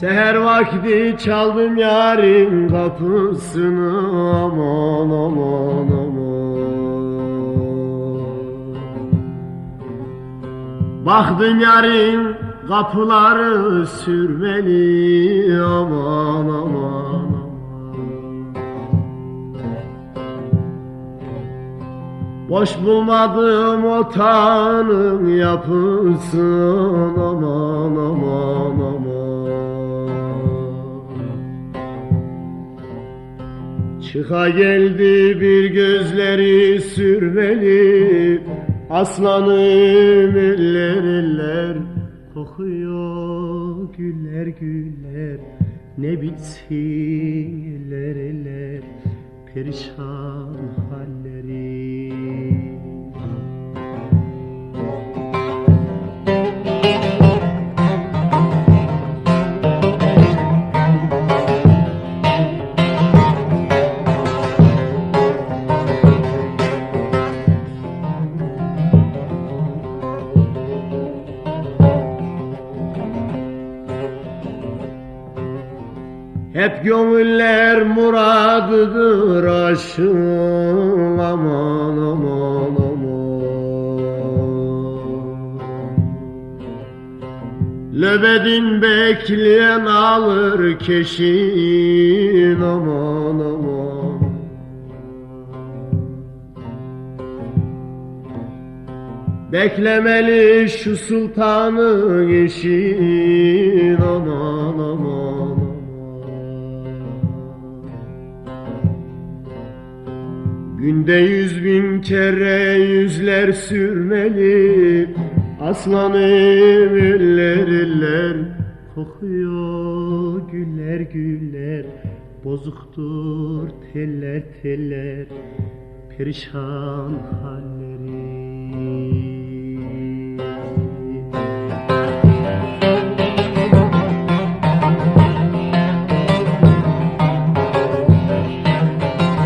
Seher vakti çaldım yarın kapısını aman aman aman. Baktım yarın kapıları sürmeli aman aman Boş bulmadım otağının yapısın aman Çıka geldi bir gözleri sürmeli. Aslanım eller eller Kokuyor güller güller. Ne bitsin eller eller Perişan Hep gönüller muradıdır aşığın aman aman aman. Löbedin bekleyen alır keşin aman aman. Beklemeli şu sultanın aman aman Günde yüz bin kere yüzler sürmeli Aslanım eller eller Kokuyor güller güller Bozuktur teller teller Perişan haller